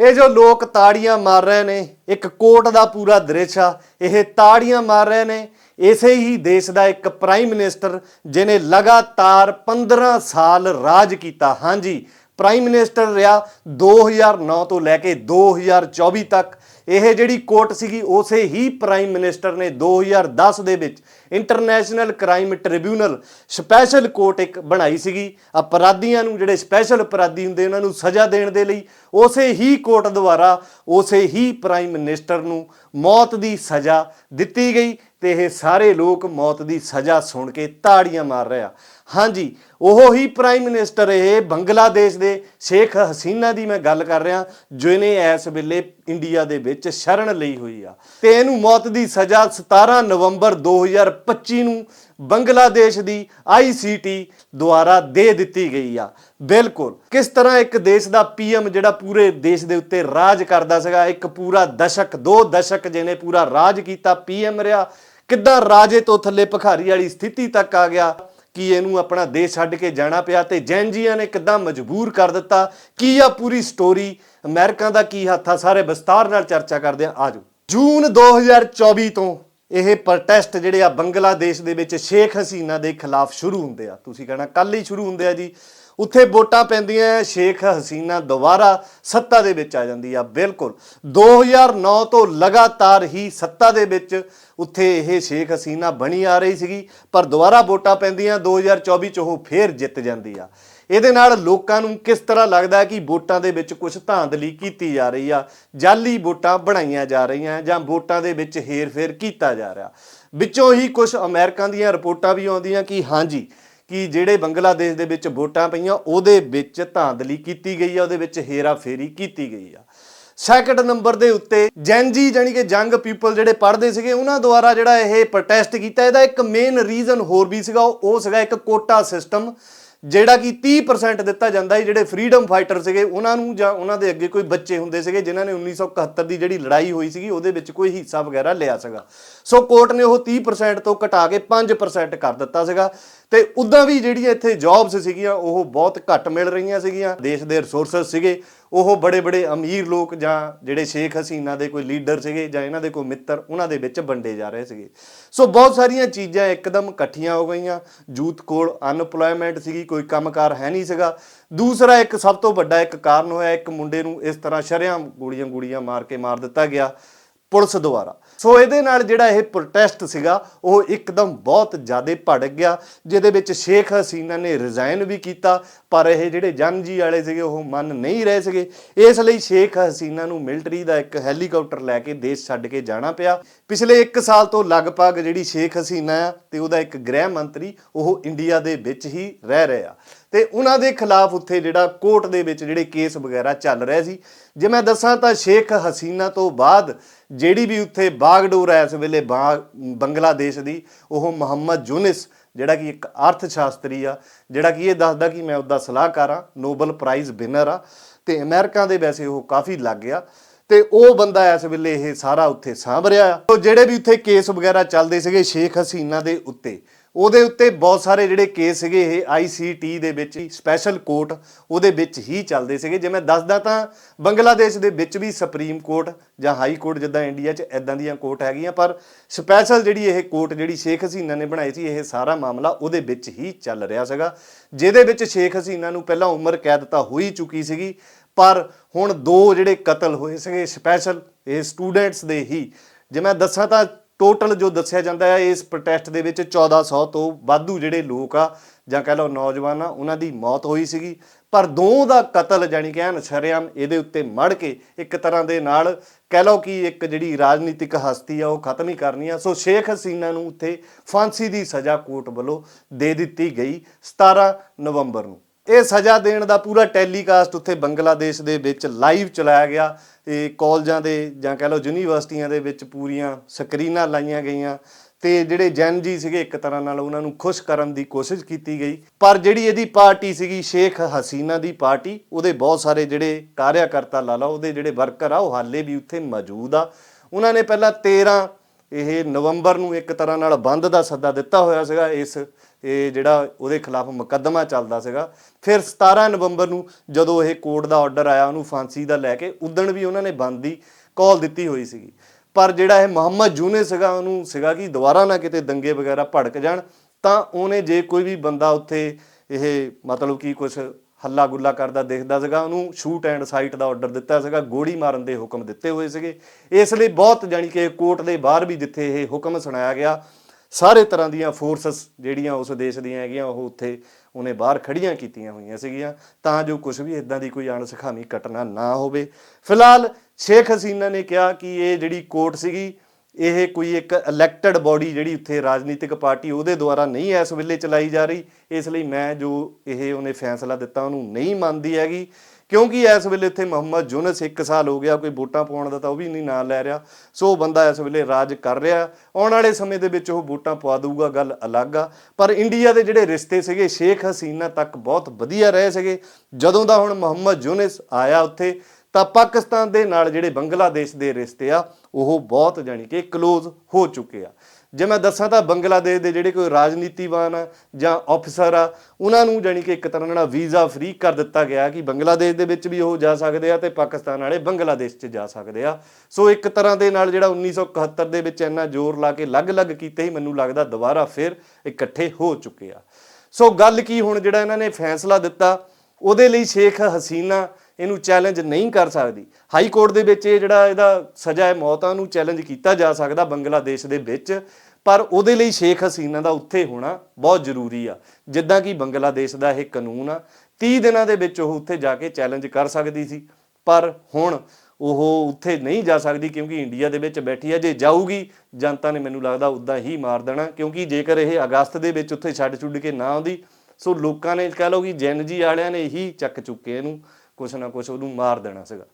ਇਹ ਜੋ ਲੋਕ ਤਾੜੀਆਂ ਮਾਰ ਰਹੇ ਨੇ, ਇੱਕ ਕੋਟ ਦਾ ਪੂਰਾ ਦ੍ਰਿਸ਼ ਆ, ਇਹ ਤਾੜੀਆਂ ਮਾਰ ਰਹੇ ਨੇ, ਇਸੇ ਹੀ ਦੇਸ਼ ਦਾ ਇੱਕ ਪ੍ਰਾਈਮ ਮਿਨਿਸਟਰ ਜਿਨੇ ਲਗਾਤਾਰ 15 ਸਾਲ ਰਾਜ ਕੀਤਾ। ਹਾਂਜੀ, ਪ੍ਰਾਈਮ ਮਿਨਿਸਟਰ ਰਿਹਾ 2009 ਤੋਂ ਲੈ ਕੇ 2024 ਤੱਕ। ਇਹ ਜਿਹੜੀ ਕੋਰਟ ਸੀਗੀ, ਉਸੇ ਹੀ ਪ੍ਰਾਈਮ ਮਿਨਿਸਟਰ ਨੇ 2010 ਦੇ ਵਿੱਚ international crime tribunal special court ਇੱਕ ਬਣਾਈ ਸੀਗੀ। ਅਪਰਾਧੀਆਂ ਨੂੰ ਜਿਹੜੇ ਸਪੈਸ਼ਲ ਅਪਰਾਧੀ ਹੁੰਦੇ, ਉਹਨਾਂ ਨੂੰ ਸਜ਼ਾ ਦੇਣ ਦੇ ਲਈ ਉਸੇ ਹੀ ਕੋਰਟ ਦੁਆਰਾ ਉਸੇ ਹੀ ਪ੍ਰਾਈਮ ਮਿਨਿਸਟਰ ਨੂੰ ਮੌਤ ਦੀ ਸਜ਼ਾ ਦਿੱਤੀ ਗਈ ਤੇ ਇਹ ਸਾਰੇ ਲੋਕ ਮੌਤ ਦੀ ਸਜ਼ਾ ਸੁਣ ਕੇ ਤਾੜੀਆਂ ਮਾਰ ਰਿਹਾ ਹਾਂਜੀ, ਉਹ ਹੀ ਪ੍ਰਾਈਮ ਮਿਨਿਸਟਰ ਇਹ ਬੰਗਲਾਦੇਸ਼ ਦੇ ਸ਼ੇਖ ਹਸੀਨਾ ਦੀ ਮੈਂ ਗੱਲ ਕਰ ਰਿਹਾ, ਜਿਹਨੇ ਇਸ ਵੇਲੇ ਇੰਡੀਆ ਦੇ ਵਿੱਚ ਸ਼ਰਨ ਲਈ ਹੋਈ ਆ। ਤੇ ਇਹਨੂੰ ਮੌਤ ਦੀ ਸਜ਼ਾ 17 ਨਵੰਬਰ 2025 ਨੂੰ ਬੰਗਲਾਦੇਸ਼ ਦੀ ਆਈਸੀਟੀ ਦੁਆਰਾ ਦੇ ਦਿੱਤੀ ਗਈ ਆ। ਬਿਲਕੁਲ। ਕਿਸ ਤਰ੍ਹਾਂ ਇੱਕ ਦੇਸ਼ ਦਾ ਪੀਐਮ ਜਿਹੜਾ ਪੂਰੇ ਦੇਸ਼ ਦੇ ਉੱਤੇ ਰਾਜ ਕਰਦਾ ਸੀਗਾ, ਇੱਕ ਪੂਰਾ ਦਸ਼ਕ, ਦੋ ਦਸ਼ਕ ਜਿਹਨੇ ਪੂਰਾ ਰਾਜ ਕੀਤਾ ਪੀਐਮ ਰਿਹਾ, ਕਿੱਦਾਂ ਰਾਜੇ ਤੋਂ ਥੱਲੇ ਭਖਾਰੀ ਵਾਲੀ ਸਥਿਤੀ ਤੱਕ ਆ ਗਿਆ। ਕਿ ਇਹਨੂੰ ਆਪਣਾ ਦੇਸ਼ ਛੱਡ ਕੇ ਜਾਣਾ ਪਿਆ ਤੇ ਜੈਨਜੀਆਂ ਨੇ ਕਿੱਦਾਂ ਮਜਬੂਰ ਕਰ ਦਿੱਤਾ? ਕੀ ਆ ਪੂਰੀ ਸਟੋਰੀ ਅਮਰੀਕਾ ਦਾ ਕੀ ਹੱਥ ਆ? ਸਾਰੇ ਵਿਸਤਾਰ ਨਾਲ ਚਰਚਾ ਕਰਦੇ ਆ ਆਜੋ। ਜੂਨ 2024 ਤੋਂ ਇਹ ਪ੍ਰੋਟੈਸਟ ਜਿਹੜੇ ਆ ਬੰਗਲਾਦੇਸ਼ ਦੇ ਵਿੱਚ ਸ਼ੇਖ ਹਸੀਨਾ ਦੇ ਖਿਲਾਫ ਸ਼ੁਰੂ ਹੁੰਦੇ ਆ। ਤੁਸੀਂ ਕਹਿਣਾ ਕੱਲ ਹੀ ਸ਼ੁਰੂ ਹੁੰਦੇ ਆ ਜੀ। ਉੱਥੇ ਵੋਟਾਂ ਪੈਂਦੀਆਂ ਸ਼ੇਖ ਹਸੀਨਾ ਦੁਬਾਰਾ ਸੱਤਾ ਦੇ ਵਿੱਚ ਆ ਜਾਂਦੀ ਆ, ਬਿਲਕੁਲ। 2009 ਤੋਂ ਲਗਾਤਾਰ ਹੀ ਸੱਤਾ ਦੇ ਵਿੱਚ ਉੱਥੇ ਇਹ ਸ਼ੇਖ ਹਸੀਨਾ ਬਣੀ ਆ ਰਹੀ ਸੀਗੀ, ਪਰ ਦੁਬਾਰਾ ਵੋਟਾਂ ਪੈਂਦੀਆਂ 2024 ਚ ਉਹ ਫੇਰ ਜਿੱਤ ਜਾਂਦੀ ਆ। ਇਹਦੇ ਨਾਲ ਲੋਕਾਂ ਨੂੰ ਕਿਸ ਤਰ੍ਹਾਂ ਲੱਗਦਾ ਕਿ ਵੋਟਾਂ ਦੇ ਵਿੱਚ ਕੁਝ ਧਾਂਦਲੀ ਕੀਤੀ ਜਾ ਰਹੀ ਆ, ਜਾਲੀ ਵੋਟਾਂ ਬਣਾਈਆਂ ਜਾ ਰਹੀਆਂ, ਜਾਂ ਵੋਟਾਂ ਦੇ ਵਿੱਚ ਹੇਰ-ਫੇਰ ਕੀਤਾ ਜਾ ਰਿਹਾ। ਵਿੱਚੋਂ ਹੀ ਕੁਝ ਅਮਰੀਕਾ ਦੀਆਂ ਰਿਪੋਰਟਾਂ ਵੀ ਆਉਂਦੀਆਂ ਕਿ ਹਾਂਜੀ ਕਿ ਜਿਹੜੇ ਬੰਗਲਾਦੇਸ਼ ਦੇ ਵਿੱਚ ਵੋਟਾਂ ਪਈਆਂ, ਉਹਦੇ ਵਿੱਚ ਧਾਂਦਲੀ ਕੀਤੀ ਗਈ ਆ, ਉਹਦੇ ਵਿੱਚ ਹੇਰਾ-ਫੇਰੀ ਕੀਤੀ ਗਈ ਆ। ਸੈਕੰਡ ਨੰਬਰ ਦੇ ਉੱਤੇ ਜੈਨਜੀ ਜਾਨੀ ਕਿ ਜੰਗ ਪੀਪਲ ਜਿਹੜੇ ਪੜ੍ਹਦੇ ਸੀਗੇ, ਉਹਨਾਂ ਦੁਆਰਾ ਜਿਹੜਾ ਇਹ ਪ੍ਰੋਟੈਸਟ ਕੀਤਾ, ਇਹਦਾ ਇੱਕ ਮੇਨ ਰੀਜ਼ਨ ਹੋਰ ਵੀ ਸੀਗਾ, ਉਹ ਉਹ ਸੀਗਾ ਇੱਕ ਕੋਟਾ ਸਿਸਟਮ ਜਿਹੜਾ ਕਿ 30% ਦਿੱਤਾ ਜਾਂਦਾ ਹੈ ਜਿਹੜੇ ਫਰੀडम ਫਾਈਟਰ ਸੀਗੇ, ਉਹਨਾਂ ਨੂੰ ਜਾਂ ਉਹਨਾਂ ਦੇ ਅੱਗੇ ਕੋਈ ਬੱਚੇ ਹੁੰਦੇ ਸੀਗੇ, ਜਿਨ੍ਹਾਂ ਨੇ 1971 ਦੀ ਜਿਹੜੀ ਲੜਾਈ ਹੋਈ ਸੀਗੀ, ਉਹਦੇ ਵਿੱਚ ਕੋਈ ਹਿੱਸਾ ਵਗੈਰਾ ਲਿਆ ਸੀਗਾ। ਸੋ ਕੋਰਟ ਨੇ ਉਹ 30% ਤੋਂ ਘਟਾ ਕੇ 5% ਕਰ ਦਿੱਤਾ ਸੀਗਾ। ਤੇ ਉਦਾਂ ਵੀ ਜਿਹੜੀਆਂ ਇੱਥੇ ਜੌਬਸ ਸੀਗੀਆਂ, ਉਹ ਬਹੁਤ ਘੱਟ ਮਿਲ ਰਹੀਆਂ ਸੀਗੀਆਂ। ਦੇਸ਼ ਦੇ ਰਿਸੋਰਸਸ ਸੀਗੇ। ਉਹ ਬੜੇ ਬੜੇ ਅਮੀਰ ਲੋਕ ਜਾਂ ਜਿਹੜੇ ਸ਼ੇਖ ਹਸੀਨਾ ਦੇ ਕੋਈ ਲੀਡਰ ਸੀਗੇ ਜਾਂ ਇਹਨਾਂ ਦੇ ਕੋਈ ਮਿੱਤਰ, ਉਹਨਾਂ ਦੇ ਵਿੱਚ ਵੰਡੇ ਜਾ ਰਹੇ ਸੀਗੇ। ਸੋ ਬਹੁਤ ਸਾਰੀਆਂ ਚੀਜ਼ਾਂ ਇੱਕਦਮ ਇਕੱਠੀਆਂ ਹੋ ਗਈਆਂ। ਯੂਥ ਕੋਲ ਅਨਪਲੋਇਮੈਂਟ ਸੀਗੀ, ਕੋਈ ਕੰਮਕਾਰ ਹੈ ਨਹੀਂ ਸੀਗਾ। ਦੂਸਰਾ ਇੱਕ ਸਭ ਤੋਂ ਵੱਡਾ ਇੱਕ ਕਾਰਨ ਹੋਇਆ, ਇੱਕ ਮੁੰਡੇ ਨੂੰ ਇਸ ਤਰ੍ਹਾਂ ਸ਼ਰੇਆਮ ਗੋਲੀਆਂ ਗੋਲੀਆਂ ਮਾਰ ਕੇ ਮਾਰ ਦਿੱਤਾ ਗਿਆ। ਪੁਲਿਸ ਦੁਆਰਾ। ਸੋ ਇਹਦੇ ਨਾਲ ਜਿਹੜਾ ਇਹ ਪ੍ਰੋਟੈਸਟ ਸੀਗਾ, ਉਹ ਇੱਕਦਮ ਬਹੁਤ ਜ਼ਿਆਦਾ ਭੜਕ ਗਿਆ, ਜਿਹਦੇ ਵਿੱਚ ਸ਼ੇਖ ਹਸੀਨਾ ਨੇ ਰਿਜ਼ਾਈਨ ਵੀ ਕੀਤਾ, ਪਰ ਇਹ ਜਿਹੜੇ ਜਨਜੀ ਵਾਲੇ ਸੀਗੇ, ਉਹ ਮੰਨ ਨਹੀਂ ਰਹੇ ਸੀਗੇ। ਇਸ ਲਈ ਸ਼ੇਖ ਹਸੀਨਾ ਨੂੰ ਮਿਲਟਰੀ ਦਾ ਇੱਕ ਹੈਲੀਕਾਪਟਰ ਲੈ ਕੇ ਦੇਸ਼ ਛੱਡ ਕੇ ਜਾਣਾ ਪਿਆ। ਪਿਛਲੇ 1 ਸਾਲ ਤੋਂ ਲਗਭਗ ਜਿਹੜੀ ਸ਼ੇਖ ਹਸੀਨਾ ਆ ਤੇ ਉਹਦਾ ਇੱਕ ਗ੍ਰਹਿ ਮੰਤਰੀ ਉਹ ਇੰਡੀਆ ਦੇ ਵਿੱਚ ਹੀ ਰਹਿ ਰਹੇ ਆ। ਤੇ ਉਹਨਾਂ ਦੇ ਖਿਲਾਫ ਉੱਥੇ ਜਿਹੜਾ ਕੋਰਟ ਦੇ ਵਿੱਚ ਜਿਹੜੇ ਕੇਸ ਵਗੈਰਾ ਚੱਲ ਰਹੇ ਸੀ, ਜੇ ਮੈਂ ਦੱਸਾਂ ਤਾਂ ਸ਼ੇਖ ਹਸੀਨਾ ਤੋਂ ਬਾਅਦ ਜਿਹੜੀ ਵੀ ਉੱਥੇ ਬਾਗਡੋਰ ਹੈ ਇਸ ਵੇਲੇ ਬਾਗ ਬੰਗਲਾਦੇਸ਼ ਦੀ, ਉਹ ਮੁਹੰਮਦ ਯੂਨਿਸ, ਜਿਹੜਾ ਕਿ ਇੱਕ ਅਰਥ ਸ਼ਾਸਤਰੀ ਆ, ਜਿਹੜਾ ਕਿ ਇਹ ਦੱਸਦਾ ਕਿ ਮੈਂ ਉਹਦਾ ਸਲਾਹਕਾਰ ਆ, ਨੋਬਲ ਪ੍ਰਾਈਜ਼ ਵਿਨਰ ਆ, ਤੇ ਅਮਰੀਕਾ ਦੇ ਵੈਸੇ ਉਹ ਕਾਫੀ ਲੱਗ ਗਿਆ। ਤੇ ਉਹ ਬੰਦਾ ਇਸ ਵੇਲੇ ਇਹ ਸਾਰਾ ਉੱਥੇ ਸਾਂਭ ਰਿਹਾ ਆ। ਉਹ ਜਿਹੜੇ ਵੀ ਉੱਥੇ ਕੇਸ ਵਗੈਰਾ ਚੱਲਦੇ ਸੀਗੇ ਸ਼ੇਖ ਹਸੀਨਾ ਦੇ ਉੱਤੇ, ਉਹਦੇ ਉੱਤੇ ਬਹੁਤ ਸਾਰੇ ਜਿਹੜੇ ਕੇਸ ਸੀਗੇ ਇਹ ਆਈਸੀਟੀ ਦੇ ਵਿੱਚ ਸਪੈਸ਼ਲ ਕੋਰਟ ਉਹਦੇ ਵਿੱਚ ਹੀ ਚੱਲਦੇ ਸੀਗੇ। ਜੇ ਮੈਂ ਦੱਸਦਾ ਤਾਂ ਬੰਗਲਾਦੇਸ਼ ਦੇ ਵਿੱਚ ਵੀ ਸੁਪਰੀਮ ਕੋਰਟ ਜਾਂ ਹਾਈ ਕੋਰਟ ਜਿੱਦਾਂ ਇੰਡੀਆ 'ਚ ਐਦਾਂ ਦੀਆਂ ਕੋਰਟ ਹੈਗੀਆਂ, ਪਰ ਸਪੈਸ਼ਲ ਜਿਹੜੀ ਇਹ ਕੋਰਟ ਜਿਹੜੀ ਸ਼ੇਖ ਹਸੀਨਾ ਨੇ ਬਣਾਈ ਸੀ, ਇਹ ਸਾਰਾ ਮਾਮਲਾ ਉਹਦੇ ਵਿੱਚ ਹੀ ਚੱਲ ਰਿਹਾ ਸੀਗਾ। ਜਿਹਦੇ ਵਿੱਚ ਸ਼ੇਖ ਹਸੀਨਾ ਨੂੰ ਪਹਿਲਾਂ ਉਮਰ ਕੈਦ ਤਾਂ ਹੋਈ ਚੁੱਕੀ ਸੀਗੀ ਪਰ ਹੁਣ ਦੋ ਜਿਹੜੇ ਕਤਲ ਹੋਏ ਸੀਗੇ ਸਪੈਸ਼ਲ ਇਹ ਸਟੂਡੈਂਟਸ ਦੇ ਹੀ। ਜੇ ਮੈਂ ਦੱਸਾਂ ਤਾਂ ਟੋਟਲ ਜੋ ਦੱਸਿਆ ਜਾਂਦਾ ਹੈ ਇਸ ਪ੍ਰੋਟੈਸਟ ਦੇ ਵਿੱਚ 1400 ਤੋਂ ਵਾਧੂ ਜਿਹੜੇ ਲੋਕ ਆ, ਜਾਂ ਕਹ ਲਓ ਨੌਜਵਾਨ ਆ, ਉਹਨਾਂ ਦੀ ਮੌਤ ਹੋਈ ਸੀਗੀ। ਪਰ ਦੋ ਦਾ ਕਤਲ ਜਾਨੀ ਕਿ ਐਨ ਸ਼ਰੇਆਮ ਇਹਦੇ ਉੱਤੇ ਮੜ ਕੇ ਇੱਕ ਤਰ੍ਹਾਂ ਦੇ ਨਾਲ ਕਹਿ ਲਓ ਕਿ ਇੱਕ ਜਿਹੜੀ ਰਾਜਨੀਤਿਕ ਹਸਤੀ ਆ, ਉਹ ਖਤਮ ਹੀ ਕਰਨੀ ਆ। ਸੋ ਸ਼ੇਖ ਹਸੀਨਾ ਨੂੰ ਉੱਥੇ ਫਾਂਸੀ ਦੀ ਸਜ਼ਾ ਕੋਰਟ ਵੱਲੋਂ ਦੇ ਦਿੱਤੀ ਗਈ 17 ਨਵੰਬਰ ਨੂੰ। ਇਹ ਸਜ਼ਾ ਦੇਣ ਦਾ ਪੂਰਾ ਟੈਲੀਕਾਸਟ ਉੱਥੇ ਬੰਗਲਾਦੇਸ਼ ਦੇ ਵਿੱਚ ਲਾਈਵ ਚਲਾਇਆ ਗਿਆ ਇਹ ਕਾਲਜਾਂ ਦੇ ਜਾਂ ਕਹਿ ਲਓ ਯੂਨੀਵਰਸਿਟੀਆਂ ਦੇ ਵਿੱਚ ਪੂਰੀਆਂ ਸਕਰੀਨਾਂ ਲਾਈਆਂ ਗਈਆਂ ਤੇ ਜਿਹੜੇ ਜੈਨ ਜੀ ਸੀਗੇ ਇੱਕ ਤਰ੍ਹਾਂ ਨਾਲ ਉਹਨਾਂ ਨੂੰ ਖੁਸ਼ ਕਰਨ ਦੀ ਕੋਸ਼ਿਸ਼ ਕੀਤੀ ਗਈ। ਪਰ ਜਿਹੜੀ ਇਹਦੀ ਪਾਰਟੀ ਸੀਗੀ ਸ਼ੇਖ ਹਸੀਨਾ ਦੀ ਪਾਰਟੀ, ਉਹਦੇ ਬਹੁਤ ਸਾਰੇ ਜਿਹੜੇ ਕਾਰਿਆਕਰਤਾ ਲਾ ਲਓ, ਉਹਦੇ ਜਿਹੜੇ ਵਰਕਰ ਆ, ਉਹ ਹਾਲੇ ਵੀ ਉੱਥੇ ਮੌਜੂਦ ਆ। ਉਹਨਾਂ ਨੇ ਪਹਿਲਾਂ 13 ਇਹ ਨਵੰਬਰ ਨੂੰ ਇੱਕ ਤਰ੍ਹਾਂ ਨਾਲ ਬੰਦ ਦਾ ਸੱਦਾ ਦਿੱਤਾ ਹੋਇਆ ਸੀਗਾ ਇਸ ਇਹ ਜਿਹੜਾ ਉਹਦੇ ਖਿਲਾਫ ਮੁਕੱਦਮਾ ਚੱਲਦਾ ਸੀਗਾ। ਫਿਰ 17 ਨਵੰਬਰ ਨੂੰ ਜਦੋਂ ਇਹ ਕੋਰਟ ਦਾ ਆਰਡਰ ਆਇਆ, ਉਹਨੂੰ ਫਾਂਸੀ ਦਾ ਲੈ ਕੇ ਉਦਣ ਵੀ ਉਹਨਾਂ ਨੇ ਬੰਦ ਦੀ ਕਾਲ ਦਿੱਤੀ ਹੋਈ ਸੀਗੀ। ਪਰ ਜਿਹੜਾ ਇਹ ਮੁਹੰਮਦ ਜੂਨੇ ਸੀਗਾ, ਉਹਨੂੰ ਸੀਗਾ ਕਿ ਦੁਬਾਰਾ ਨਾ ਕਿਤੇ ਦੰਗੇ ਵਗੈਰਾ ਭੜਕ ਜਾਣ, ਤਾਂ ਉਹਨੇ ਜੇ ਕੋਈ ਵੀ ਬੰਦਾ ਉੱਥੇ ਇਹ ਮਤਲਬ ਕਿ ਕੁਝ ਹੱਲਾ ਗੁੱਲਾ ਕਰਦਾ ਦੇਖਦਾ ਸੀਗਾ, ਉਹਨੂੰ ਸ਼ੂਟ ਐਂਡ ਸਾਈਟ ਦਾ ਆਰਡਰ ਦਿੱਤਾ ਸੀਗਾ, ਗੋਲੀ ਮਾਰਨ ਦੇ ਹੁਕਮ ਦਿੱਤੇ ਹੋਏ ਸੀਗੇ। ਇਸ ਲਈ ਬਹੁਤ ਜਾਣੀ ਕਿ ਕੋਰਟ ਦੇ ਬਾਹਰ ਵੀ ਜਿੱਥੇ ਇਹ ਹੁਕਮ ਸੁਣਾਇਆ ਗਿਆ ਸਾਰੇ ਤਰ੍ਹਾਂ ਦੀਆਂ ਫੋਰਸਸ ਜਿਹੜੀਆਂ ਉਸ ਦੇਸ਼ ਦੀਆਂ ਹੈਗੀਆਂ, ਉਹ ਉੱਥੇ ਉਹਨੇ ਬਾਹਰ ਖੜੀਆਂ ਕੀਤੀਆਂ ਹੋਈਆਂ ਸੀਗੀਆਂ। ਤਾਂ ਜੋ ਕੁਝ ਵੀ ਇਦਾਂ ਦੀ ਕੋਈ ਅਣਸਖਾਵੀ ਘਟਨਾ ਨਾ ਹੋਵੇ। ਫਿਲਹਾਲ ਸ਼ੇਖ ਹਸੀਨਾ ਨੇ ਕਿਹਾ ਕਿ ਇਹ ਜਿਹੜੀ ਕੋਰਟ ਸੀਗੀ, ਇਹ ਕੋਈ ਇੱਕ ਇਲੈਕਟਡ ਬਾਡੀ ਜਿਹੜੀ ਉੱਥੇ ਰਾਜਨੀਤਿਕ ਪਾਰਟੀ ਉਹਦੇ ਦੁਆਰਾ ਨਹੀਂ ਇਸ ਵੇਲੇ ਚਲਾਈ ਜਾ ਰਹੀ। ਇਸ ਲਈ ਮੈਂ ਜੋ ਇਹ ਉਹਨੇ ਫੈਸਲਾ ਦਿੱਤਾ, ਉਹਨੂੰ ਨਹੀਂ ਮੰਨਦੀ ਹੈਗੀ। ਕਿਉਂਕਿ ਇਸ ਵੇਲੇ ਇੱਥੇ ਮੁਹੰਮਦ ਜੁਨਸ 1 ਸਾਲ ਹੋ ਗਿਆ, ਕੋਈ ਵੋਟਾਂ ਪਾਉਣ ਦਾ ਤਾਂ ਉਹ ਵੀ ਨਹੀਂ ਨਾਂ ਲੈ ਰਿਹਾ। ਸੋ ਉਹ ਬੰਦਾ ਇਸ ਵੇਲੇ ਰਾਜ ਕਰ ਰਿਹਾ। ਆਉਣ ਵਾਲੇ ਸਮੇਂ ਦੇ ਵਿੱਚ ਉਹ ਵੋਟਾਂ ਪਵਾ ਦਊਗਾ, ਗੱਲ ਅਲੱਗ ਆ। ਪਰ ਇੰਡੀਆ ਦੇ ਜਿਹੜੇ ਰਿਸ਼ਤੇ ਸੀਗੇ, ਸ਼ੇਖ ਹਸੀਨਾ ਤੱਕ ਬਹੁਤ ਵਧੀਆ ਰਹੇ ਸੀਗੇ। ਜਦੋਂ ਦਾ ਹੁਣ ਮੁਹੰਮਦ ਜੁਨਸ ਆਇਆ ਉੱਥੇ, ਤਾਂ ਪਾਕਿਸਤਾਨ ਦੇ ਨਾਲ ਜਿਹੜੇ ਬੰਗਲਾਦੇਸ਼ ਦੇ ਰਿਸ਼ਤੇ ਆ, ਉਹ ਬਹੁਤ ਜਾਣੀ ਕਿ ক্লোਜ਼ ਹੋ ਚੁੱਕੇ ਆ। ਜੇ ਮੈਂ ਦੱਸਾਂ ਤਾਂ ਬੰਗਲਾਦੇਸ਼ ਦੇ ਜਿਹੜੇ ਕੋਈ ਰਾਜਨੀਤੀਵਾਨ ਆ ਜਾਂ ਅਫਸਰ ਆ, ਉਹਨਾਂ ਨੂੰ ਜਾਣੀ ਕਿ ਇੱਕ ਤਰ੍ਹਾਂ ਨਾਲ ਵੀਜ਼ਾ ਫ੍ਰੀ ਕਰ ਦਿੱਤਾ ਗਿਆ ਕਿ ਬੰਗਲਾਦੇਸ਼ ਦੇ ਵਿੱਚ ਵੀ ਉਹ ਜਾ ਸਕਦੇ ਆ ਤੇ ਪਾਕਿਸਤਾਨ ਵਾਲੇ ਬੰਗਲਾਦੇਸ਼ 'ਚ ਜਾ ਸਕਦੇ ਆ। ਸੋ ਇੱਕ ਤਰ੍ਹਾਂ ਦੇ ਨਾਲ ਜਿਹੜਾ 1971 ਦੇ ਵਿੱਚ ਇੰਨਾ ਜ਼ੋਰ ਲਾ ਕੇ ਅਲੱਗ-ਅਲੱਗ ਕੀਤੇ ਹੀ ਮੈਨੂੰ ਲੱਗਦਾ ਦੁਬਾਰਾ ਫਿਰ ਇਕੱਠੇ ਹੋ ਚੁੱਕੇ ਆ। ਸੋ ਗੱਲ ਕੀ ਹੁਣ ਜਿਹੜਾ ਇਹਨਾਂ ਨੇ ਫੈਸਲਾ ਦਿੱਤਾ, ਉਹਦੇ ਲਈ ਸ਼ੇਖ ਹਸੀਨਾ ਇਹਨੂੰ ਚੈਲੰਜ ਨਹੀਂ ਕਰ ਸਕਦੀ। ਹਾਈ ਕੋਰਟ ਦੇ ਵਿੱਚ ਇਹ ਜਿਹੜਾ ਇਹਦਾ ਸਜ਼ਾ ਹੈ, ਮੌਤਾਂ ਨੂੰ ਉਹਨੂੰ ਚੈਲੰਜ ਕੀਤਾ ਜਾ ਸਕਦਾ ਬੰਗਲਾਦੇਸ਼ ਦੇ ਵਿੱਚ। ਪਰ ਉਹਦੇ ਲਈ ਸ਼ੇਖ ਹਸੀਨਾ ਦਾ ਉੱਥੇ ਹੋਣਾ ਬਹੁਤ ਜ਼ਰੂਰੀ ਆ। ਜਿੱਦਾਂ ਕਿ ਬੰਗਲਾਦੇਸ਼ ਦਾ ਇਹ ਕਾਨੂੰਨ ਆ 30 ਦਿਨਾਂ ਦੇ ਵਿੱਚ ਉਹ ਉੱਥੇ ਜਾ ਕੇ ਚੈਲੰਜ ਕਰ ਸਕਦੀ ਸੀ। ਪਰ ਹੁਣ ਉਹ ਉੱਥੇ ਨਹੀਂ ਜਾ ਸਕਦੀ ਕਿਉਂਕਿ ਇੰਡੀਆ ਦੇ ਵਿੱਚ ਬੈਠੀ ਹੈ ਜੇ ਜਾਊਗੀ, ਜਨਤਾ ਨੇ ਮੈਨੂੰ ਲੱਗਦਾ ਉਦਾਂ ਹੀ ਮਾਰ ਦੇਣਾ, ਕਿਉਂਕਿ ਜੇਕਰ ਇਹ ਅਗਸਤ ਦੇ ਵਿੱਚ ਉੱਥੇ ਛੱਡ ਛੁੱਡ ਕੇ ਨਾ ਆਉਂਦੀ, ਸੋ ਲੋਕਾਂ ਨੇ ਕਹਿ ਲਓ ਕਿ ਜੈਨ ਜੀ ਵਾਲਿਆਂ ਨੇ ਇਹੀ ਚੱਕ ਚੁੱਕੇ ਇਹਨੂੰ। ਕੁਛ ਨਾ ਕੁਛ ਉਹਨੂੰ ਮਾਰ ਦੇਣਾ ਸੀਗਾ।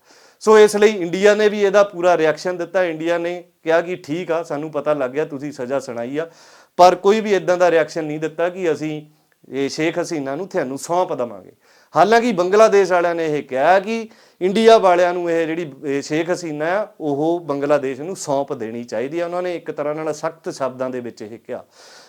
ਸੋ ਇਸ ਲਈ ਇੰਡੀਆ ਨੇ ਵੀ ਇਹਦਾ ਪੂਰਾ ਰਿਐਕਸ਼ਨ ਦਿੱਤਾ। ਇੰਡੀਆ ਨੇ ਕਿਹਾ ਕਿ ਠੀਕ ਆ, ਸਾਨੂੰ ਪਤਾ ਲੱਗ ਗਿਆ, ਤੁਸੀਂ ਸਜ਼ਾ ਸੁਣਾਈ ਆ। ਪਰ ਕੋਈ ਵੀ ਇਦਾਂ ਦਾ ਰਿਐਕਸ਼ਨ ਨਹੀਂ ਦਿੱਤਾ ਕਿ ਅਸੀਂ ਇਹ ਸ਼ੇਖ ਹਸੀਨਾ ਨੂੰ ਤੁਹਾਨੂੰ ਸੌਂਪ ਦਵਾਂਗੇ। ਹਾਲਾਂਕਿ ਬੰਗਲਾਦੇਸ਼ ਵਾਲਿਆਂ ਨੇ ਇਹ ਕਿਹਾ ਕਿ ਇੰਡੀਆ ਵਾਲਿਆਂ ਨੂੰ ਇਹ ਜਿਹੜੀ ਸ਼ੇਖ ਹਸੀਨਾ ਆ, ਉਹ ਬੰਗਲਾਦੇਸ਼ ਨੂੰ ਸੌਂਪ ਦੇਣੀ ਚਾਹੀਦੀ ਆ। ਉਹਨਾਂ ਨੇ ਇੱਕ ਤਰ੍ਹਾਂ ਨਾਲ ਸਖਤ ਸ਼ਬਦਾਂ ਦੇ ਵਿੱਚ ਇਹ ਕਿਹਾ।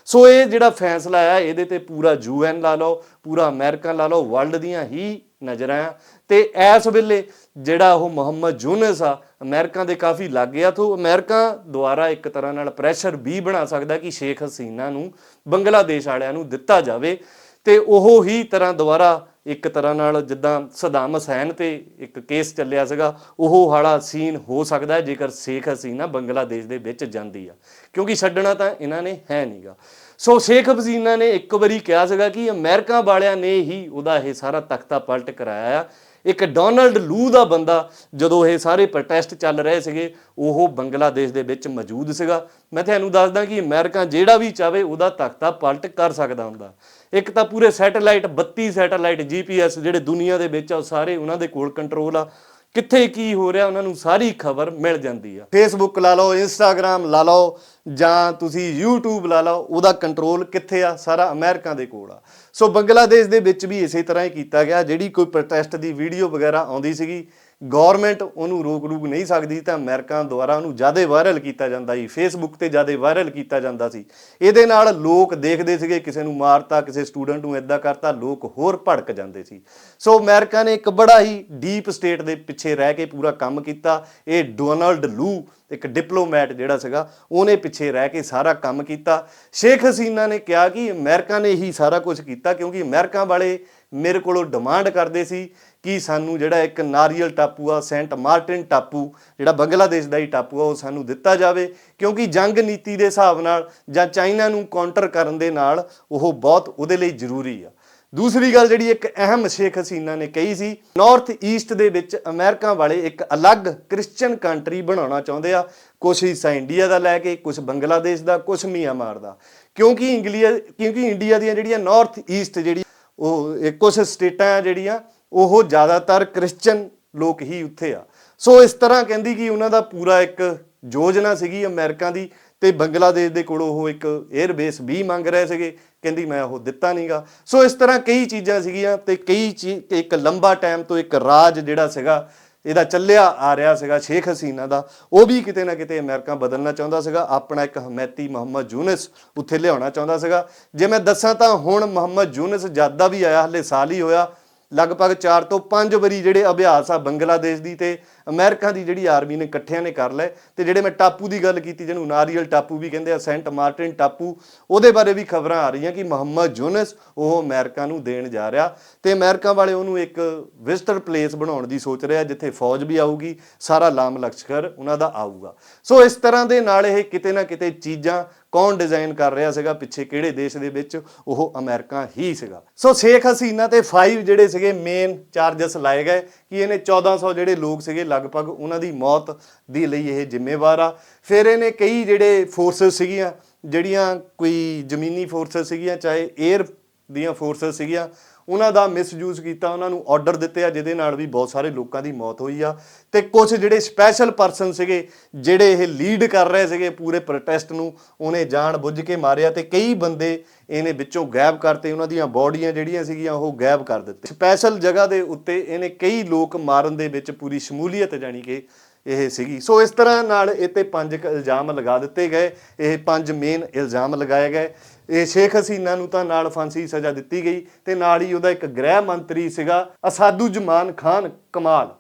ਸੋ ਇਹ ਜਿਹੜਾ ਫੈਸਲਾ ਆ, ਇਹਦੇ ਤੇ ਪੂਰਾ ਯੂਐਨ ਲਾ ਲਓ, ਪੂਰਾ ਅਮਰੀਕਾ ਲਾ ਲਓ ਵਰਲਡ ਦੀਆਂ ਹੀ ਨਜ਼ਰਾਂ ਆ। ਤੇ ਇਸ ਵੇਲੇ ਜਿਹੜਾ ਉਹ ਮੁਹੰਮਦ ਯੂਨਸ ਆ, ਅਮਰੀਕਾ ਦੇ ਕਾਫੀ ਲੱਗ ਆ ਤੋਂ ਅਮਰੀਕਾ ਦੁਆਰਾ ਇੱਕ ਤਰ੍ਹਾਂ ਨਾਲ ਪ੍ਰੈਸ਼ਰ ਵੀ ਬਣਾ ਸਕਦਾ ਕਿ ਸ਼ੇਖ ਹਸੀਨਾ ਨੂੰ, ਬੰਗਲਾਦੇਸ਼ ਵਾਲਿਆਂ ਨੂੰ ਦਿੱਤਾ ਜਾਵੇ ਤੇ ਉਹ ਹੀ ਤਰ੍ਹਾਂ ਦੁਆਰਾ ਇੱਕ ਤਰ੍ਹਾਂ ਨਾਲ ਜਿੱਦਾਂ ਸਦਾਮ ਹਸੈਨ ਤੇ ਇੱਕ ਕੇਸ ਚੱਲਿਆ ਸੀਗਾ, ਉਹ ਹਾਲਾ ਸੀਨ ਹੋ ਸਕਦਾ ਜੇਕਰ ਸ਼ੇਖ ਹਸੀਨਾ ਬੰਗਲਾਦੇਸ਼ ਦੇ ਵਿੱਚ ਜਾਂਦੀ ਆ। ਕਿਉਂਕਿ ਛੱਡਣਾ ਤਾਂ ਇਹਨਾਂ ਨੇ ਹੈ ਨਹੀਂਗਾ ਸੋ ਸ਼ੇਖ ਹਸੀਨਾ ਨੇ ਇੱਕ ਵਾਰੀ ਕਿਹਾ ਸੀਗਾ ਕਿ ਅਮਰੀਕਾ ਵਾਲਿਆਂ ਨੇ ਹੀ ਉਹਦਾ ਇਹ ਸਾਰਾ ਤਖਤਾ ਪਲਟ ਕਰਾਇਆ ਆ। ਇੱਕ ਡੋਨਲਡ ਲੂ ਦਾ ਬੰਦਾ ਜਦੋਂ ਇਹ ਸਾਰੇ ਪ੍ਰੋਟੈਸਟ ਚੱਲ ਰਹੇ ਸੀਗੇ, ਉਹ ਬੰਗਲਾਦੇਸ਼ ਦੇ ਵਿੱਚ ਮੌਜੂਦ ਸੀਗਾ। ਮੈਂ ਤੁਹਾਨੂੰ ਦੱਸਦਾ ਕਿ ਅਮਰੀਕਾ ਜਿਹੜਾ ਵੀ ਚਾਵੇ ਉਹਦਾ ਤਖਤਾ ਪਲਟ ਕਰ ਸਕਦਾ ਹੁੰਦਾ। ਇੱਕ ਤਾਂ ਪੂਰੇ ਸੈਟੇਲਾਈਟ 32 ਸੈਟੇਲਾਈਟ ਜੀਪੀਐਸ ਜਿਹੜੇ ਦੁਨੀਆ ਦੇ ਵਿੱਚ ਆ, ਉਹ ਸਾਰੇ ਉਹਨਾਂ ਦੇ ਕੋਲ ਕੰਟਰੋਲ ਆ। ਕਿੱਥੇ ਕੀ ਹੋ ਰਿਹਾ, ਉਹਨਾਂ ਨੂੰ ਸਾਰੀ ਖਬਰ ਮਿਲ ਜਾਂਦੀ ਆ। ਫੇਸਬੁੱਕ ਲਾ ਲਓ ਇੰਸਟਾਗ੍ਰam ਲਾ ਲਓ, ਜਾਂ ਤੁਸੀਂ YouTube ਲਾ ਲਓ, ਉਹਦਾ ਕੰਟਰੋਲ ਕਿੱਥੇ ਆ? ਸਾਰਾ ਅਮਰੀਕਾ ਦੇ ਕੋਲ ਆ। ਸੋ ਬੰਗਲਾਦੇਸ਼ ਦੇ ਵਿੱਚ ਵੀ ਇਸੇ ਤਰ੍ਹਾਂ ਹੀ ਕੀਤਾ ਗਿਆ। ਜਿਹੜੀ ਕੋਈ ਪ੍ਰੋਟੈਸਟ ਦੀ ਵੀਡੀਓ ਵਗੈਰਾ ਆਉਂਦੀ ਸੀਗੀ ਗਵਰਨਮੈਂਟ ਉਹਨੂੰ ਰੋਕ ਰੂਕ ਨਹੀਂ ਸਕਦੀ ਤਾਂ ਅਮਰੀਕਾ ਦੁਆਰਾ ਉਹਨੂੰ ਜ਼ਿਆਦਾ ਵਾਇਰਲ ਕੀਤਾ ਜਾਂਦਾ ਸੀ ਫੇਸਬੁੱਕ ਤੇ ਜ਼ਿਆਦਾ ਵਾਇਰਲ ਕੀਤਾ ਜਾਂਦਾ ਸੀ। ਇਹਦੇ ਨਾਲ ਲੋਕ ਦੇਖਦੇ ਸੀਗੇ, ਕਿਸੇ ਨੂੰ ਮਾਰਤਾ, ਕਿਸੇ ਸਟੂਡੈਂਟ ਨੂੰ ਇਦਾਂ ਕਰਤਾ, ਲੋਕ ਹੋਰ ਭੜਕ ਜਾਂਦੇ ਸੀ। ਸੋ ਅਮਰੀਕਾ ਨੇ ਇੱਕ ਬੜਾ ਹੀ ਡੀਪ ਸਟੇਟ ਦੇ ਪਿੱਛੇ ਰਹਿ ਕੇ ਪੂਰਾ ਕੰਮ ਕੀਤਾ। ਇਹ ਡੋਨਲਡ ਲੂ ਇੱਕ ਡਿਪਲੋਮੈਟ ਜਿਹੜਾ ਸੀਗਾ, ਉਹਨੇ ਪਿੱਛੇ ਰਹਿ ਕੇ ਸਾਰਾ ਕੰਮ ਕੀਤਾ। ਸ਼ੇਖ ਹਸੀਨਾ ਨੇ ਕਿਹਾ ਕਿ ਅਮਰੀਕਾ ਨੇ ਹੀ ਸਾਰਾ ਕੁਝ ਕੀਤਾ ਕਿਉਂਕਿ ਅਮਰੀਕਾ ਵਾਲੇ ਮੇਰੇ ਕੋਲੋਂ ਡਿਮਾਂਡ ਕਰਦੇ ਸੀ। ਕਿ ਸਾਨੂੰ ਜਿਹੜਾ ਇੱਕ ਨਾਰੀਅਲ ਟਾਪੂ ਆ, ਸੈਂਟ ਮਾਰਟਿਨ ਟਾਪੂ, ਜਿਹੜਾ ਬੰਗਲਾਦੇਸ਼ ਦਾ ਹੀ ਟਾਪੂ ਆ, ਉਹ ਸਾਨੂੰ ਦਿੱਤਾ ਜਾਵੇ? ਕਿਉਂਕਿ ਜੰਗ ਨੀਤੀ ਦੇ ਹਿਸਾਬ ਨਾਲ ਜਾਂ ਚਾਈਨਾ ਨੂੰ ਕਾਊਂਟਰ ਕਰਨ ਦੇ ਨਾਲ ਉਹ ਬਹੁਤ ਉਹਦੇ ਲਈ ਜ਼ਰੂਰੀ ਆ। ਦੂਸਰੀ ਗੱਲ ਜਿਹੜੀ ਇੱਕ ਅਹਿਮ ਸ਼ੇਖ ਹਸੀਨਾ ਨੇ ਕਹੀ ਸੀ ਨਾਰਥ ਈਸਟ ਦੇ ਵਿੱਚ ਅਮਰੀਕਾ ਵਾਲੇ ਇੱਕ ਅਲੱਗ ਕ੍ਰਿਸਚੀਅਨ ਕੰਟਰੀ ਬਣਾਉਣਾ ਚਾਹੁੰਦੇ ਆ। ਕੁਝ ਹਿੱਸਾ ਇੰਡੀਆ ਦਾ ਲੈ ਕੇ ਕੁਝ ਬੰਗਲਾਦੇਸ਼ ਦਾ ਕੁਝ ਮਿਆਂਮਾਰ ਦਾ। ਕਿਉਂਕਿ ਇੰਗਲੀਆ, ਕਿਉਂਕਿ ਇੰਡੀਆ ਦੀਆਂ ਜਿਹੜੀਆਂ ਨਾਰਥ ਈਸਟ ਜਿਹੜੀ ਉਹ ਇਹ ਕੁਝ ਸਟੇਟਾਂ ਆ ਜਿਹੜੀਆਂ ਉਹ ਜ਼ਿਆਦਾਤਰ ਕ੍ਰਿਸਚੀਅਨ ਲੋਕ ਹੀ ਉੱਥੇ ਆ। ਸੋ ਇਸ ਤਰ੍ਹਾਂ ਕਹਿੰਦੀ ਕਿ ਉਹਨਾਂ ਦਾ ਪੂਰਾ ਇੱਕ ਯੋਜਨਾ ਸੀਗੀ ਅਮਰੀਕਾ ਦੀ ਤੇ ਬੰਗਲਾਦੇਸ਼ ਦੇ ਕੋਲ ਉਹ ਇੱਕ 에ਅਰ ਬੇਸ ਵੀ ਮੰਗ ਰਹੇ ਸੀਗੇ। ਕਹਿੰਦੀ, ਮੈਂ ਉਹ ਦਿੱਤਾ ਨਹੀਂਗਾ ਸੋ ਇਸ ਤਰ੍ਹਾਂ ਕਈ ਚੀਜ਼ਾਂ ਸੀਗੀਆਂ ਤੇ ਕਈ ਚੀ- ਇੱਕ ਲੰਬਾ ਟਾਈਮ ਤੋਂ ਇੱਕ ਰਾਜ ਜਿਹੜਾ ਸੀਗਾ, ਇਹਦਾ ਚੱਲਿਆ ਆ ਰਿਹਾ ਸੀਗਾ ਸ਼ੇਖ ਹਸੀਨਾ ਦਾ। ਉਹ ਵੀ ਕਿਤੇ ਨਾ ਕਿਤੇ ਅਮਰੀਕਾ ਬਦਲਣਾ ਚਾਹੁੰਦਾ ਸੀਗਾ। ਆਪਣਾ ਇੱਕ ਹਮੈਤੀ ਮੁਹੰਮਦ ਯੂਨਸ ਉੱਥੇ ਲਿਆਉਣਾ ਚਾਹੁੰਦਾ ਸੀਗਾ। ਜੇ ਮੈਂ ਦੱਸਾਂ ਤਾਂ ਹੁਣ ਮੁਹੰਮਦ ਯੂਨਸ ਜਦ ਵੀ ਆਇਆ, ਹਲੇ ਸਾਲ ਹੀ ਹੋਇਆ ਲਗਭਗ 4 ਤੋਂ 5 ਵਾਰੀ ਜਿਹੜੇ ਅਭਿਆਸ ਆ ਬੰਗਲਾਦੇਸ਼ ਦੀ ਤੇ ਅਮਰੀਕਾ ਦੀ ਜਿਹੜੀ ਆਰਮੀ ਨੇ ਇਕੱਠਿਆਂ ਨੇ ਕਰ ਲਏ। ਤੇ ਜਿਹੜੇ ਮੈਂ ਟਾਪੂ ਦੀ ਗੱਲ ਕੀਤੀ, ਜਿਹਨੂੰ ਨਾਰੀਅਲ ਟਾਪੂ ਵੀ ਕਹਿੰਦੇ ਆ, ਸੈਂਟ ਮਾਰਟਿਨ ਟਾਪੂ, ਉਹਦੇ ਬਾਰੇ ਵੀ ਖਬਰਾਂ ਆ ਰਹੀਆਂ ਕਿ ਮੁਹੰਮਦ ਯੂਨਸ ਉਹ ਅਮਰੀਕਾ ਨੂੰ ਦੇਣ ਜਾ ਰਿਹਾ। ਤੇ ਅਮਰੀਕਾ ਵਾਲੇ ਉਹਨੂੰ ਇੱਕ ਵਿਜ਼ਟਰ ਪਲੇਸ ਬਣਾਉਣ ਦੀ ਸੋਚ ਰਿਹਾ, ਜਿੱਥੇ ਫੌਜ ਵੀ ਆਊਗੀ, ਸਾਰਾ ਲਾਮ ਲਸ਼ਕਰ ਉਹਨਾਂ ਦਾ ਆਊਗਾ। ਸੋ ਇਸ ਤਰ੍ਹਾਂ ਦੇ ਨਾਲ ਇਹ ਕਿਤੇ ਨਾ ਕਿਤੇ ਚੀਜ਼ਾਂ ਕੌਣ ਡਿਜ਼ਾਈਨ ਕਰ ਰਿਹਾ ਸੀਗਾ, ਪਿੱਛੇ ਕਿਹੜੇ ਦੇਸ਼ ਦੇ ਵਿੱਚ, ਉਹ ਅਮਰੀਕਾ ਹੀ ਸੀਗਾ। ਸੋ ਸ਼ੇਖ ਅਸੀਂ ਇਹਨਾਂ ਤੇ ਫਾਈਵ ਜਿਹੜੇ ਸੀਗੇ ਮੇਨ ਚਾਰजेस ਲਾਏ ਗਏ ਕਿ ਇਹਨੇ 1400 ਜਿਹੜੇ ਲੋਕ ਸੀਗੇ, ਲਗਭਗ ਉਹਨਾਂ ਦੀ ਮੌਤ ਦੀ ਲਈ ਇਹ ਜ਼ਿੰਮੇਵਾਰ ਆ। ਫਿਰ ਇਹਨੇ ਕਈ ਜਿਹੜੇ ਫੋਰਸਸ ਸੀਗੀਆਂ, ਜਿਹੜੀਆਂ ਕੋਈ ਜ਼ਮੀਨੀ ਫੋਰਸਸ ਸੀਗੀਆਂ, ਚਾਹੇ 에ਅਰ ਦੀਆਂ ਫੋਰਸਸ ਸੀਗੀਆਂ। ਉਹਨਾਂ ਦਾ ਮਿਸਯੂਜ਼ ਕੀਤਾ, ਉਹਨਾਂ ਨੂੰ ਆਰਡਰ ਦਿੱਤੇ ਆ, ਜਿਹਦੇ ਨਾਲ ਵੀ ਬਹੁਤ ਸਾਰੇ ਲੋਕਾਂ ਦੀ ਮੌਤ ਹੋਈ ਆ। ਤੇ ਕੁਝ ਜਿਹੜੇ ਸਪੈਸ਼ਲ ਪਰਸਨ ਸੀਗੇ, ਜਿਹੜੇ ਇਹ ਲੀਡ ਕਰ ਰਹੇ ਸੀਗੇ ਪੂਰੇ ਪ੍ਰੋਟੈਸਟ ਨੂੰ, ਉਹਨੇ ਜਾਣ ਬੁੱਝ ਕੇ ਮਾਰਿਆ ਤੇ ਕਈ ਬੰਦੇ ਇਹਨੇ ਵਿੱਚੋਂ ਗਾਇਬ ਕਰਤੇ। ਉਹਨਾਂ ਦੀਆਂ ਬਾਡੀਆਂ ਜਿਹੜੀਆਂ ਸੀਗੀਆਂ, ਉਹ ਗਾਇਬ ਕਰ ਦਿੱਤੇ। ਸਪੈਸ਼ਲ ਜਗ੍ਹਾ ਦੇ ਉੱਤੇ ਇਹਨੇ ਕਈ ਲੋਕ ਮਾਰਨ ਦੇ ਵਿੱਚ ਪੂਰੀ ਸ਼ਮੂਲੀਅਤ ਜਾਣੀ ਕਿ ਇਹ ਸੀਗੀ। ਸੋ ਇਸ ਤਰ੍ਹਾਂ ਨਾਲ ਇਹ ਤੇ ਪੰਜ ਇਲਜ਼ਾਮ ਲਗਾ ਦਿੱਤੇ ਗਏ। ਇਹ ਪੰਜ ਮੇਨ ਇਲਜ਼ਾਮ ਲਗਾਏ ਗਏ। ਇਹ ਸ਼ੇਖ ਹਸੀਨਾ ਨੂੰ ਤਾਂ ਨਾਲ ਫਾਂਸੀ ਦੀ ਸਜ਼ਾ ਦਿੱਤੀ ਗਈ ਤੇ ਨਾਲ ਹੀ ਉਹਦਾ ਇੱਕ ਗ੍ਰਹਿ ਮੰਤਰੀ ਸੀਗਾ ਅਸਾਦੂ ਜਮਾਨ ਖਾਨ ਕਮਾਲ।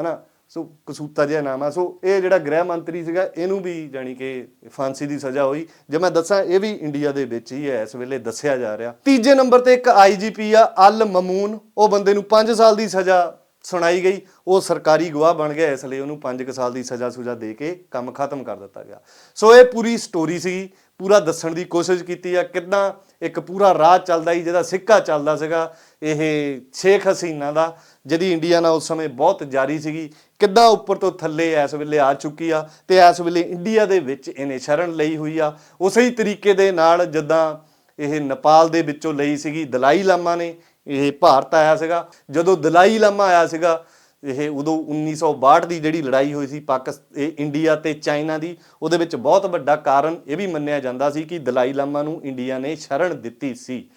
ਹਨਾ? ਸੋ ਕਸੂਤਾ ਜਿਹਾ ਨਾਮ ਆ। ਸੋ ਇਹ ਜਿਹੜਾ ਗ੍ਰਹਿ ਮੰਤਰੀ ਸੀਗਾ, ਇਹਨੂੰ ਵੀ ਜਾਣੀ ਕਿ ਫਾਂਸੀ ਦੀ ਸਜ਼ਾ ਹੋਈ। ਜੇ ਮੈਂ ਦੱਸਾਂ, ਇਹ ਵੀ ਇੰਡੀਆ ਦੇ ਵਿੱਚ ਹੀ ਹੈ, ਇਸ ਵੇਲੇ ਦੱਸਿਆ ਜਾ ਰਿਹਾ। ਤੀਜੇ ਨੰਬਰ ਤੇ ਇੱਕ ਆਈਜੀਪੀ ਆ, ਅਲ ਮਮੂਨ। ਉਹ ਬੰਦੇ ਨੂੰ 5 ਸਾਲ ਦੀ ਸਜ਼ਾ ਸੁਣਾਈ ਗਈ, ਉਹ ਸਰਕਾਰੀ ਗਵਾਹ ਬਣ ਗਿਆ, ਇਸ ਲਈ ਉਹਨੂੰ 5 ਸਾਲ ਦੀ ਸਜ਼ਾ ਸੁਜਾ ਦੇ ਕੇ ਕੰਮ ਖਤਮ ਕਰ ਦਿੱਤਾ ਗਿਆ। ਸੋ ਇਹ ਪੂਰੀ ਸਟੋਰੀ ਸੀ ਪੂਰਾ ਦੱਸਣ ਦੀ ਕੋਸ਼ਿਸ਼ ਕੀਤੀ ਆ, ਕਿਦਾਂ ਇੱਕ ਪੂਰਾ ਰਾਹ ਚੱਲਦਾ ਸੀ, ਜਿਹਦਾ ਸਿੱਕਾ ਚੱਲਦਾ ਸੀਗਾ, ਇਹ ਸ਼ੇਖ ਹਸੀਨਾ ਦਾ, ਜਿਹਦੀ ਇੰਡੀਆ ਨਾਲ ਉਸ ਸਮੇਂ ਬਹੁਤ ਜਾਰੀ ਸੀਗੀ। ਕਿੱਦਾਂ ਉੱਪਰ ਤੋਂ ਥੱਲੇ ਇਸ ਵੇਲੇ ਆ ਚੁੱਕੀ ਆ, ਤੇ ਇਸ ਵੇਲੇ ਇੰਡੀਆ ਦੇ ਵਿੱਚ ਇਹਨੇ ਸ਼ਰਨ ਲਈ ਹੋਈ ਆ। ਉਸੇ ਹੀ ਤਰੀਕੇ ਦੇ ਨਾਲ ਜਿੱਦਾਂ ਇਹ ਨੇਪਾਲ ਦੇ ਵਿੱਚੋਂ ਲਈ ਸੀਗੀ ਦਲਾਈ ਲਾਮਾ ਨੇ ਇਹ ਭਾਰਤ ਆਇਆ ਸੀਗਾ। ਜਦੋਂ ਦਲਾਈ ਲਾਮਾ ਆਇਆ ਸੀਗਾ, ਇਹ ਉਦੋਂ 1962 ਦੀ ਜਿਹੜੀ ਲੜਾਈ ਹੋਈ ਸੀ ਪਾਕਿਸਤਾਨ ਇਹ ਇੰਡੀਆ ਤੇ ਚਾਈਨਾ ਦੀ, ਉਹਦੇ ਵਿੱਚ ਬਹੁਤ ਵੱਡਾ ਕਾਰਨ ਇਹ ਵੀ ਮੰਨਿਆ ਜਾਂਦਾ ਸੀ ਕਿ ਦਲਾਈ ਲਾਮਾ ਨੂੰ ਇੰਡੀਆ ਨੇ ਸ਼ਰਨ ਦਿੱਤੀ ਸੀ।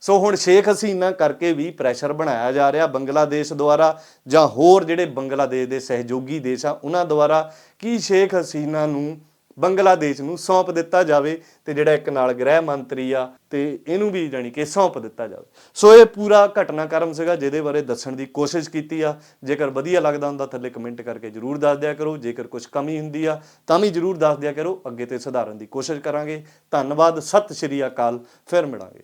ਸੋ ਹੁਣ ਸ਼ੇਖ ਹਸੀਨਾ ਕਰਕੇ ਵੀ ਪ੍ਰੈਸ਼ਰ ਬਣਾਇਆ ਜਾ ਰਿਹਾ ਬੰਗਲਾਦੇਸ਼ ਦੁਆਰਾ, ਜਾਂ ਹੋਰ ਜਿਹੜੇ ਬੰਗਲਾਦੇਸ਼ ਦੇ ਸਹਿਯੋਗੀ ਦੇਸ਼ ਆ, ਉਹਨਾਂ ਦੁਆਰਾ, ਕਿ ਸ਼ੇਖ ਹਸੀਨਾ ਨੂੰ ਬੰਗਲਾਦੇਸ਼ ਨੂੰ ਸੌਂਪ ਦਿੱਤਾ ਜਾਵੇ ਤੇ ਜਿਹੜਾ ਇੱਕ ਨਾਲ ਗ੍ਰਹਿ ਮੰਤਰੀ ਆ ਤੇ ਇਹਨੂੰ ਵੀ ਜਾਣੀ ਕਿ ਸੌਂਪ ਦਿੱਤਾ ਜਾਵੇ। ਸੋ ਇਹ ਪੂਰਾ ਘਟਨਾਕ੍ਰਮ ਸੀਗਾ ਜਿਹਦੇ ਬਾਰੇ ਦੱਸਣ ਦੀ ਕੋਸ਼ਿਸ਼ ਕੀਤੀ ਆ। ਜੇਕਰ ਵਧੀਆ ਲੱਗਦਾ ਹੁੰਦਾ ਥੱਲੇ ਕਮੈਂਟ ਕਰਕੇ ਜਰੂਰ ਦੱਸ ਦਿਆ ਕਰੋ। ਜੇਕਰ ਕੁਝ ਕਮੀ ਹੁੰਦੀ ਆ ਤਾਂ ਵੀ ਜਰੂਰ ਦੱਸ ਦਿਆ ਕਰੋ। ਅੱਗੇ ਤੇ ਸੁਧਾਰਨ ਦੀ ਕੋਸ਼ਿਸ਼ ਕਰਾਂਗੇ। ਧੰਨਵਾਦ। ਸਤਿ ਸ਼੍ਰੀ ਅਕਾਲ। ਫਿਰ ਮਿਲਾਂਗੇ।